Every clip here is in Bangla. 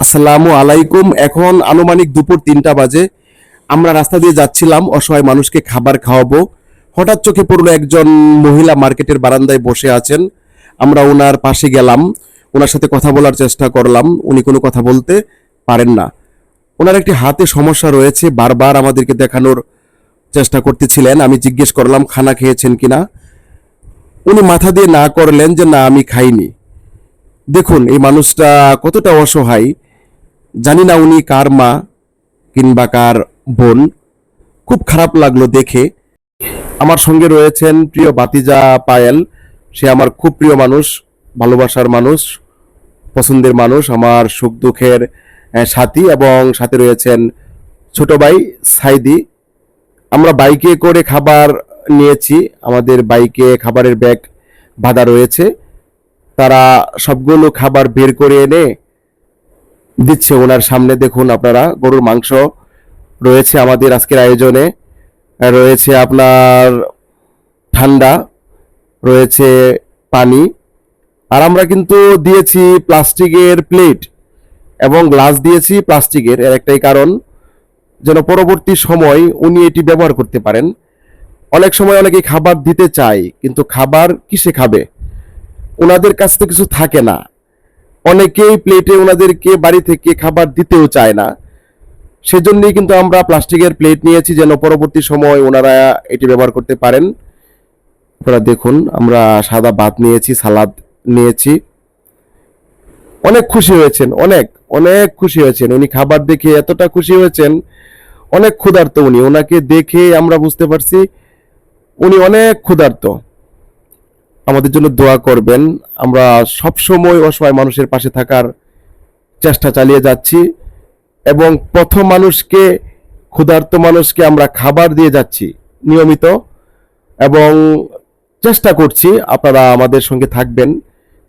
আসসালামু আলাইকুম। এখন আনুমানিক দুপুর তিনটা বাজে। আমরা রাস্তা দিয়ে যাচ্ছিলাম, অসহায় মানুষকে খাবার খাওয়াবো। হঠাৎ চোখে পড়ল একজন মহিলা মার্কেটের বারান্দায় বসে আছেন। আমরা ওনার পাশে গেলাম। ওনার সাথে কথা বলার চেষ্টা করলাম। উনি কোনো কথা বলতে পারেন না। ওনার একটি হাতে সমস্যা রয়েছে। বারবার আমাদেরকে দেখানোর চেষ্টা করতেছিলেন। আমি জিজ্ঞেস করলাম, খানা খেয়েছেন কিনা? উনি মাথা দিয়ে না করলেন যে, না, আমি খাইনি। দেখুন, এই মানুষটা কতটা অসহায়। জানি না উনি কার মা কিংবা কার বোন। খুব খারাপ লাগল দেখে। আমার সঙ্গে রয়েছেন প্রিয় বাতিজা পায়েল। সে আমার খুব প্রিয় মানুষ, ভালোবাসার মানুষ, পছন্দের মানুষ, আমার সুখ দুঃখের সাথী এবং সাথে রয়েছেন ছোট ভাই সাইদি। আমরা বাইকে করে খাবার নিয়েছি, আমাদের বাইকে খাবারের ব্যাগ বাঁধা রয়েছে। তারা সবগুলো খাবার বের করে এনে দিচ্ছে ওনার সামনে। দেখুন আপনারা, গরুর মাংস রয়েছে আমাদের আজকের আয়োজনে। রয়েছে আপনার ঠান্ডা, রয়েছে পানি। আর আমরা কিন্তু দিয়েছি প্লাস্টিকের প্লেট এবং গ্লাস দিয়েছি প্লাস্টিকের। এর একটাই কারণ যেন পরবর্তী সময় উনি এটি ব্যবহার করতে পারেন। অনেক সময় অনেকে খাবার দিতে চায়, কিন্তু খাবার কিসে খাবে? ওনাদের কাছ তো কিছু থাকে না। অনেকেই প্লেটে ওনাদেরকে বাড়ি থেকে খাবার দিতেও চায় না। সেজন্যই কিন্তু আমরা প্লাস্টিকের প্লেট নিয়েছি যেন পরবর্তী সময় ওনারা এটি ব্যবহার করতে পারেন। আপনারা দেখুন, আমরা সাদা ভাত নিয়েছি, সালাদ নিয়েছি। অনেক খুশি হয়েছেন, অনেক অনেক খুশি হয়েছেন। উনি খাবার দেখে এতটা খুশি হয়েছেন, অনেক ক্ষুধার্ত উনি। ওনাকে দেখে আমরা বুঝতে পারছি উনি অনেক ক্ষুধার্ত। আমাদের জন্য দোয়া করবেন। আমরা সব সময় অসহায় মানুষের পাশে থাকার চেষ্টা চালিয়ে যাচ্ছি এবং প্রথম মানুষকে, ক্ষুধার্ত মানুষকে আমরা খাবার দিয়ে যাচ্ছি, নিয়মিত। এবং চেষ্টা করছি আপনারা আমাদের সঙ্গে থাকবেন,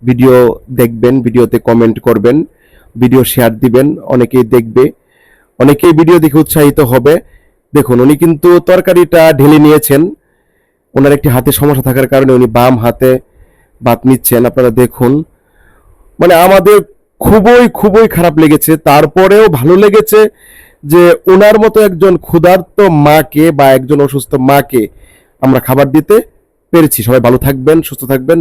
ভিডিও দেখবেন, ভিডিওতে কমেন্ট করবেন, ভিডিও শেয়ার দিবেন, অনেকেই দেখবে, অনেকেই ভিডিও দেখে উৎসাহিত হবে। দেখুন, উনি কিন্তু তরকারিটা ঢেলে নিয়েছেন। ওনার একটি হাতে সমস্যা থাকার কারণে উনি বাম হাতে বাত নিচ্ছেন। আপনারা দেখুন। মানে আমাদের খুবই খুবই খারাপ লেগেছে। তারপরেও ভালো লেগেছে যে ওনার মতো একজন ক্ষুধার্ত মাকে বা একজন অসুস্থ মাকে আমরা খাবার দিতে পেরেছি। সবাই ভালো থাকবেন, সুস্থ থাকবেন।